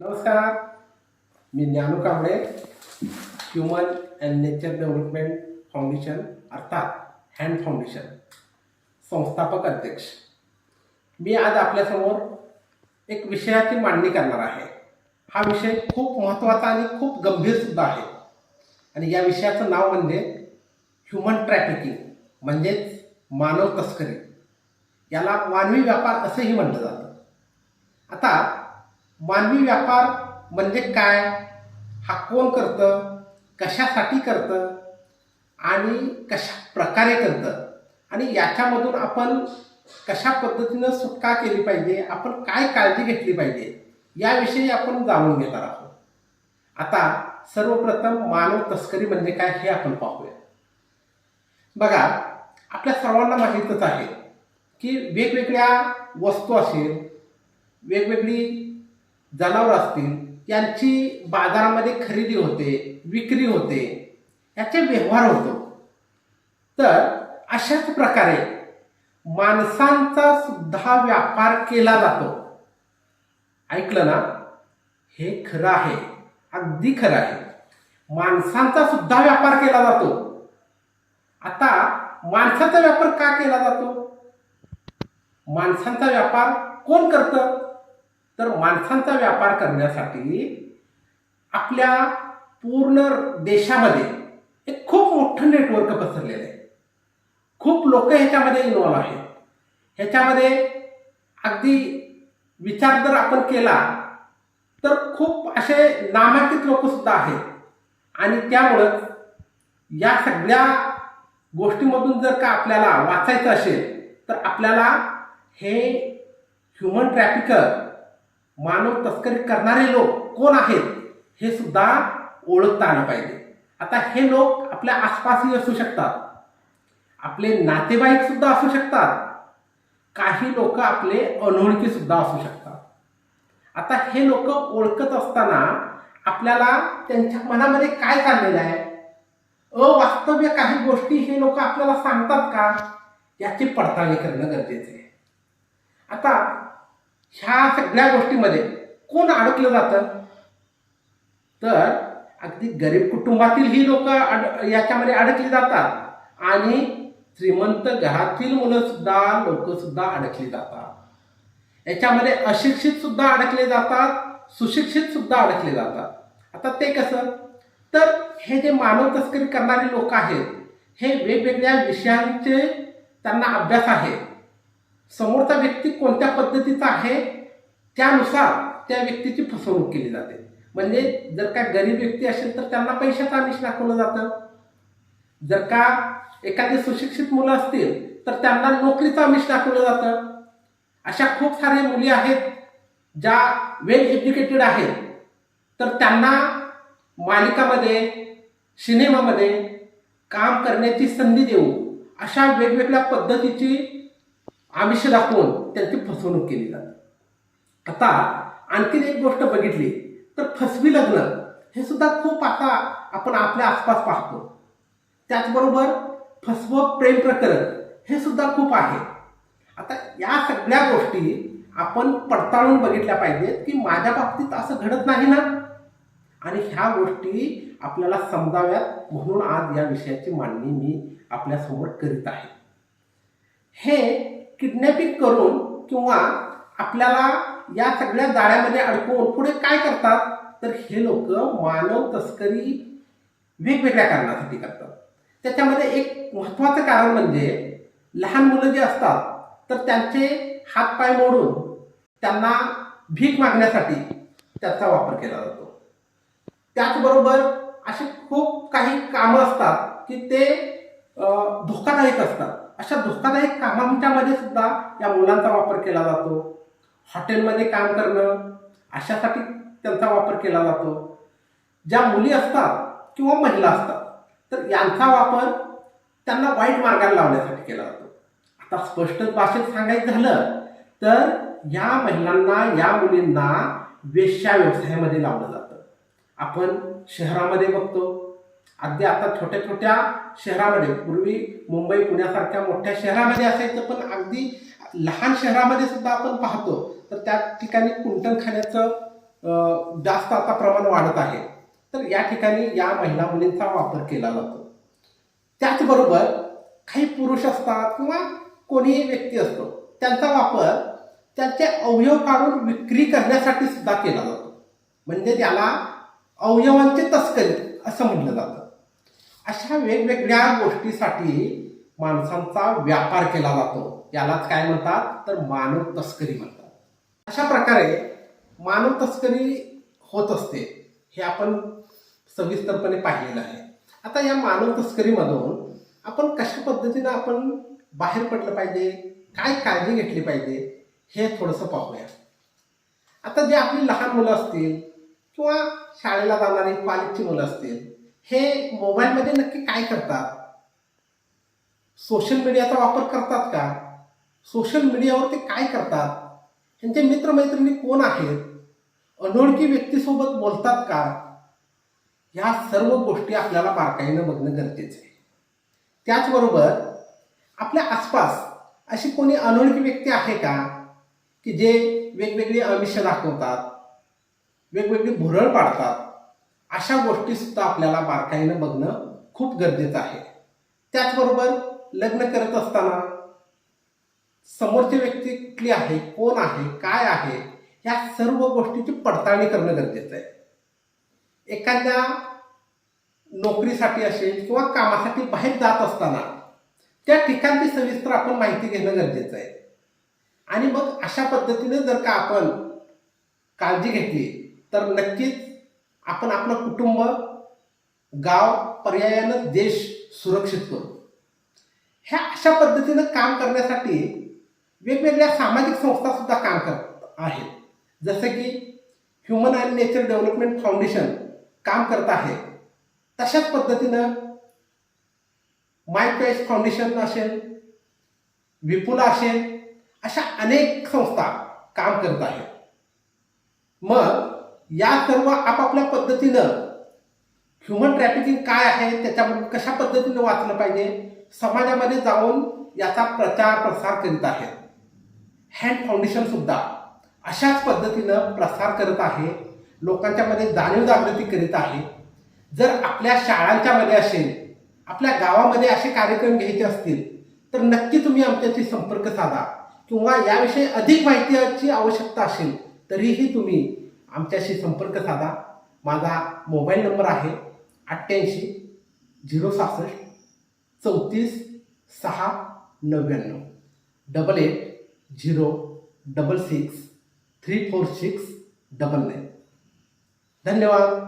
नमस्कार. मी Dnyanu Kamble human and nature development foundation अर्थात हँड फाउंडेशन संस्थापक अध्यक्ष. मी आज आपल्यासमोर एक विषयाची मांडणी करणार आहे. हा विषय खूप महत्त्वाचा आणि खूप गंभीरसुद्धा आहे. आणि या विषयाचं नाव म्हणजे ह्युमन ट्रॅफिकिंग म्हणजेच मानव तस्करी. याला मानवी व्यापार असंही म्हटलं जातं. आता मानवी व्यापार म्हणजे काय? हा कोण करतं? कशासाठी करतं? आणि कशा प्रकारे करतं? आणि याच्यामधून आपण कशा पद्धतीनं सुटका केली पाहिजे? आपण काय काळजी घेतली पाहिजे? याविषयी आपण जाणून घेणार आहोत. आता सर्वप्रथम मानव तस्करी म्हणजे काय हे आपण पाहूया. बघा आपल्या सर्वांना माहीतच आहे की वेगवेगळ्या वस्तू असेल वेगवेगळी जनावर असतील यांची बाजारामध्ये खरेदी होते विक्री होते याचे व्यवहार होतो. तर अशाच प्रकारे माणसांचा सुद्धा व्यापार केला जातो. ऐकलं ना? हे खरं आहे. अगदी खरं आहे. माणसांचा सुद्धा व्यापार केला जातो. आता माणसाचा व्यापार का केला जातो? माणसांचा व्यापार कोण करतं? तर माणसांचा व्यापार करण्यासाठी आपल्या पूर्ण देशामध्ये एक खूप मोठं नेटवर्क पसरलेलं आहे. खूप लोक ह्याच्यामध्ये इन्वॉल्व आहेत. ह्याच्यामध्ये अगदी विचार जर आपण केला तर खूप असे नामांकित लोकसुद्धा आहेत. आणि त्यामुळं या सगळ्या गोष्टीमधून जर का आपल्याला वाचायचं असेल तर आपल्याला हे ह्युमन ट्रॅफिकर मानव तस्करी करणारे लोक कोण आहेत हे सुद्धा ओळखता आलं पाहिजे. आता हे लोक आपल्या आसपासही असू शकतात. आपले नातेवाईक सुद्धा असू शकतात. काही लोक आपले अनोळखी सुद्धा असू शकतात. आता हे लोक ओळखत असताना आपल्याला त्यांच्या मनामध्ये काय चाललेलं आहे? अवास्तव्य काही गोष्टी हे लोक आपल्याला सांगतात का? याची पडताळणी करणं गरजेचं आहे. आता ह्या सगळ्या गोष्टीमध्ये कोण अडकलं जातं? तर अगदी गरीब कुटुंबातील ही लोक अड याच्यामध्ये अडकली जातात. आणि श्रीमंत घरातील मुलंसुद्धा लोक सुद्धा अडकली जातात. याच्यामध्ये अशिक्षितसुद्धा अडकले जातात सुशिक्षितसुद्धा अडकले जातात. आता ते कसं? तर हे जे मानव तस्करी करणारे लोक आहेत हे वेगवेगळ्या विषयांचे त्यांना अभ्यास आहे. समोरचा व्यक्ती कोणत्या पद्धतीचा आहे त्यानुसार त्या व्यक्तीची फसवणूक केली जाते. म्हणजे जर का गरीब व्यक्ती असेल तर त्यांना पैशाचं आमिष दाखवलं जातं? जर का एखादी सुशिक्षित मुलं असतील तर त्यांना नोकरीचं आमिष दाखवलं जातं. अशा खूप साऱ्या मुली आहेत ज्या वेल एज्युकेटेड आहेत. तर त्यांना मालिकामध्ये सिनेमामध्ये काम करण्याची संधी देऊ अशा वेगवेगळ्या पद्धतीची आमिष दाखवून त्यांची फसवणूक केली जाते. आता आणखीन एक गोष्ट बघितली तर फसवी लग्न हे सुद्धा खूप आता आपण आपल्या आसपास पाहतो. त्याचबरोबर फसव प्रेम प्रकरण हे सुद्धा खूप आहे. आता या सगळ्या गोष्टी आपण पडताळून बघितल्या पाहिजेत की माझ्या बाबतीत असं घडत नाही ना? आणि ह्या गोष्टी आपल्याला समजाव्यात म्हणून आज या विषयाची मांडणी मी आपल्यासमोर करीत आहे. हे किडनॅपिंग करून किंवा आपल्याला या सगळ्या जाळ्यामध्ये अडकवून पुढे काय करतात? तर हे लोक मानव तस्करी वेगवेगळ्या कारणासाठी करतात. त्याच्यामध्ये एक महत्त्वाचं कारण म्हणजे लहान मुलं जे असतात तर त्यांचे हातपाय मोडून त्यांना भीक मागण्यासाठी त्याचा वापर केला जातो. त्याचबरोबर असे खूप काही कामं असतात की ते धोकादायक असतात. अशा धोकादायक कामांच्यामध्ये सुद्धा या मुलांचा वापर केला जातो. हॉटेलमध्ये काम करणं अशासाठी त्यांचा वापर केला जातो. ज्या मुली असतात किंवा महिला असतात तर यांचा वापर त्यांना वाईट मार्गाला लावण्यासाठी केला जातो. आता स्पष्ट भाषेत सांगायचं झालं तर या महिलांना या मुलींना वेश्या व्यवसायामध्ये लावलं जातं. आपण शहरामध्ये बघतो अगदी आता छोट्या छोट्या शहरामध्ये पूर्वी मुंबई पुण्यासारख्या मोठ्या शहरामध्ये असायचं पण अगदी लहान शहरामध्ये सुद्धा आपण पाहतो तर त्या ठिकाणी कुंटणखान्याचं खाण्याचं जास्त आता प्रमाण वाढत आहे. तर या ठिकाणी या महिला मुलींचा वापर केला जातो. त्याचबरोबर काही पुरुष असतात किंवा कोणीही व्यक्ती असतो त्यांचा वापर त्यांचे अवयव काढून विक्री करण्यासाठी सुद्धा केला जातो. म्हणजे त्याला अवयवांची तस्करी असं म्हटलं जातं. अशा वेगवेगळ्या गोष्टीसाठी माणसांचा व्यापार केला जातो. यालाच काय म्हणतात? तर मानव तस्करी म्हणतात. अशा प्रकारे मानव तस्करी होत असते हे आपण सविस्तरपणे पाहिलेलं आहे. आता या मानव तस्करीमधून आपण कशा पद्धतीनं आपण बाहेर पडलं पाहिजे? काय काळजी घेतली पाहिजे? हे थोडंसं पाहूया. आता जे आपली लहान मुलं असतील किंवा शाळेला जाणारी कॉलेजची मुलं असतील हे मोबाईलमध्ये नक्की काय करतात? सोशल मीडियाचा वापर करतात का? सोशल मीडियावर ते काय करतात? त्यांचे मित्रमैत्रिणी कोण आहेत? अनोळखी व्यक्तीसोबत बोलतात का? ह्या सर्व गोष्टी आपल्याला बारकाईनं बघणं गरजेचं आहे. त्याचबरोबर आपल्या आसपास अशी कोणी अनोळखी व्यक्ती आहे का? की जे वेगवेगळी आमिष दाखवतात वेगवेगळी भुरळ पाडतात अशा गोष्टी सुद्धा आपल्याला बारकाईनं बघणं खूप गरजेचं आहे. त्याचबरोबर लग्न करत असताना समोरची व्यक्ती कुठली आहे कोण आहे काय आहे या सर्व गोष्टीची पडताळणी करणं गरजेचं आहे. एखाद्या नोकरीसाठी असेल किंवा कामासाठी बाहेर जात असताना त्या ठिकाणची सविस्तर आपण माहिती घेणं गरजेचं आहे. आणि मग अशा पद्धतीने जर का आपण काळजी घेतली तर नक्कीच आपण आपलं कुटुंब गाव पर्यायानं देश सुरक्षित करू. ह्या अशा पद्धतीनं काम करण्यासाठी वेगवेगळ्या सामाजिक संस्था सुद्धा काम करत आहेत. जसं की human and nature development foundation काम करत आहे. तशाच पद्धतीनं माय पेस फाउंडेशन असेल विपुला असेल अशा अनेक संस्था काम करत आहेत. मग या सर्व आपापल्या पद्धतीनं ह्युमन ट्रॅफिकिंग काय आहे त्याच्या कशा पद्धतीनं वाचलं पाहिजे समाजामध्ये जाऊन याचा प्रचार प्रसार करीत आहेत. हँड फाउंडेशन सुद्धा अशाच पद्धतीनं प्रसार करत आहे लोकांच्यामध्ये जाणीव जागृती करीत आहे. जर आपल्या शाळांच्यामध्ये असेल आपल्या गावामध्ये असे कार्यक्रम घ्यायचे असतील तर नक्की तुम्ही आमच्याशी संपर्क साधा. किंवा याविषयी अधिक माहितीची आवश्यकता असेल तरीही तुम्ही आमच्याशी संपर्क साधा. माझा मोबाईल नंबर आहे अठ्ठ्याऐंशी झिरो सहासष्ट चौतीस सहा नव्याण्णव. Double eight zero double six three four six double nine. धन्यवाद.